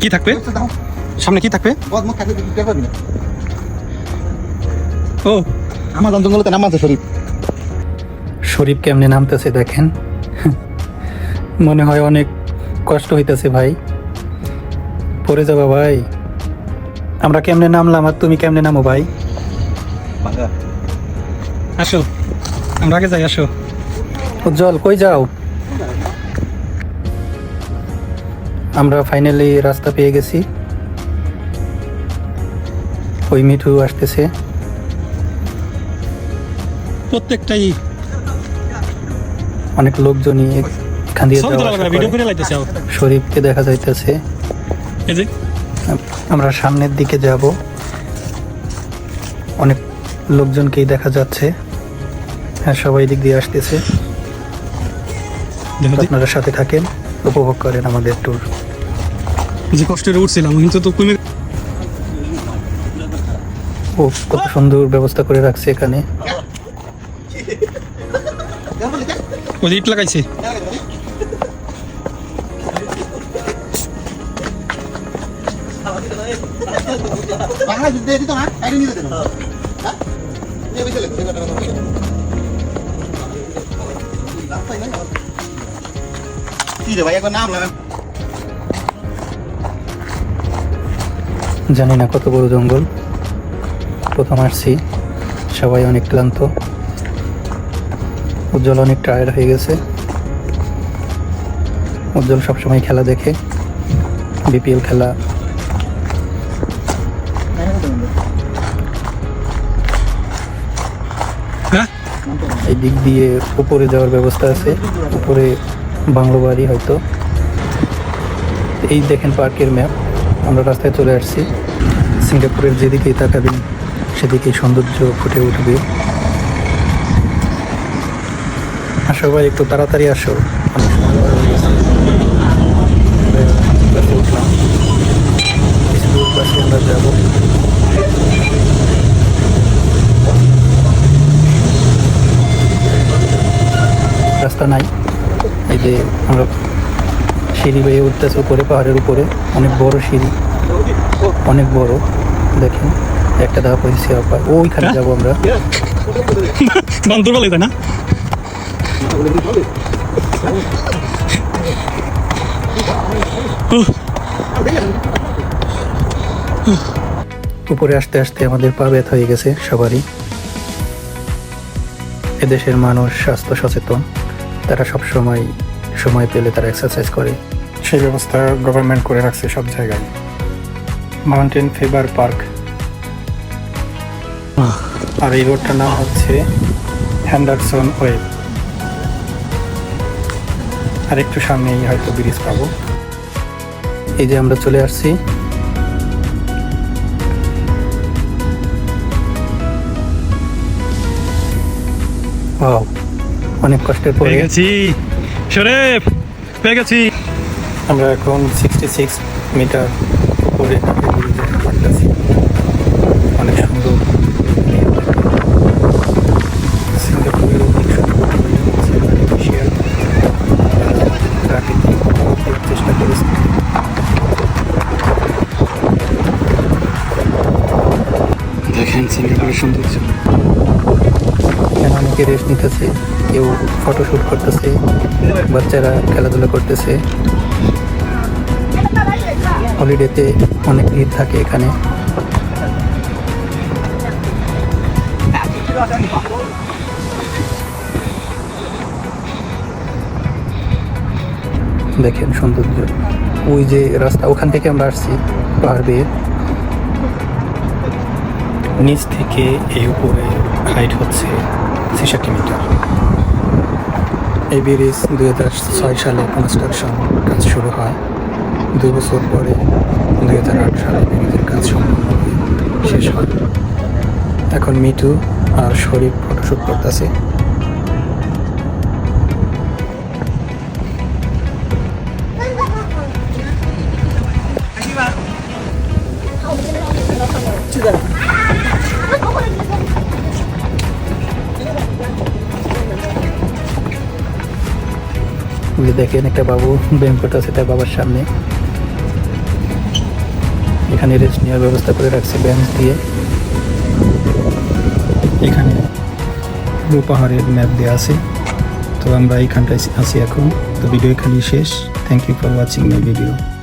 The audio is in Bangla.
কি থাকবে? সামনে কি থাকবে? ও। আমাজন জঙ্গলতে নাম আছে শরীফ। শরীফ কেমনে নামতেছে দেখেন। মনে হয় অনেক কষ্ট হইতেছে ভাই। পড়ে যাবা ভাই। আমরা কেমনে নামলাম আর তুমি কেমনে নামো ভাই? আসো আমরা আগে যাই আসো। উজ্জ্বল কই যাও? আমরা ফাইনালি রাস্তা পেয়ে গেছি। ওই মিঠু আসতেছে। প্রত্যেকটাই অনেক লোকজনই এখান দিয়ে। শরীফকে দেখা যাইতেছে। আমরা সামনের দিকে যাব। অনেক লোকজনকেই দেখা যাচ্ছে। হ্যাঁ সবাই দিক দিয়ে আসতেছে। আপনারা সাথে থাকেন উপভোগ করেন আমাদের ট্যুর যে কষ্টের উঠছিলাম কিন্তু তো কমে ও কত সুন্দর ব্যবস্থা করে রাখছে এখানে। ওই যে ইট লাগাইছে ভাই একবার নাম লাগান জানি না কত বড় জঙ্গল। প্রথম আসছি। সবাই অনেক ক্লান্ত। উজ্জ্বল অনেক টায়ার্ড হয়ে গেছে। উজ্জ্বল সবসময় খেলা দেখে। বিপিএল খেলা। এই দিক দিয়ে উপরে যাওয়ার ব্যবস্থা আছে। উপরে বাংলো বাড়ি হয়তো। এই দেখেন পার্কের ম্যাপ। আমরা রাস্তায় চলে আসছি। সিঙ্গাপুরের যেদিকেই তাকাবেন, সেদিকেই সৌন্দর্য ফুটে উঠবে। আর সবাই একটু তাড়াতাড়ি আসো। উঠলাম। আমরা যাব। রাস্তা নাই। এই যে আমরা সিঁড়ি বেয়ে উঠতেছি উপরে পাহাড়ের উপরে। অনেক বড় সিঁড়ি অনেক বড়। দেখেন একটা ধাপ হয়েছে আবার। ওইখানে যাব আমরা। বান্দর বলে তাই না? উপরে আসতে আসতে আমাদের পা ব্যথা হয়ে গেছে সবারই। এদেশের মানুষ স্বাস্থ্য সচেতন। তারা সব সময় সময় পেলে তারা এক্সারসাইজ করে। সেই ব্যবস্থা গভর্নমেন্ট করে রাখছে সব জায়গায়। মাউন্টেন ফেভার পার্ক আর এই রোডটার নাম হচ্ছে হ্যান্ডারসন ওয়েব আর একটু সামনেই হয়তো ব্রিজ পাবো। এই যে আমরা চলে আসছি। ওয়াও অনেক কষ্টের পরে গেছি। শরীফ পেয়ে গেছি। আমরা এখন সিক্সটি সিক্স মিটার উপরে অনেক সুন্দর। চেষ্টা করেছি। দেখেন সিঙ্গাপুরের সৌন্দর্য। এখানে অনেকে রেস্ট নিতেছে। কেউ ফটোশ্যুট করতেছে, বাচ্চারা খেলাধুলা করতেছে। হলিডেতে অনেক ভিড় থাকে এখানে। দেখেন সৌন্দর্য। ওই যে রাস্তা, ওখান থেকে আমরা আসছি পাহাড় বেয়ে। নিচ থেকে এই উপরে হাইট হচ্ছে ছেষট্টি মিটার। এই ব্রিজ দুই হাজার ছয় সালে কনস্ট্রাকশন কাজ শুরু হয়। দুই বছর পরে দুই হাজার আট সালে ব্রিজের কাজ সম্পূর্ণ শেষ হয়। এখন মিটু আর শরীফ ফটোশ্যুট করতেছে। দেখেন একটা বাবু ব্যায়াম করতে আছে তার বাবার সামনে। এখানে রেস্ট নেওয়ার ব্যবস্থা করে রাখছে ব্যাঞ্চ দিয়ে। এখানে পুরো পাহাড়ের ম্যাপ দেওয়া আছে। তো আমরা এইখানটায় আছি এখন। তো ভিডিও এখানেই শেষ। Thank you for watching my video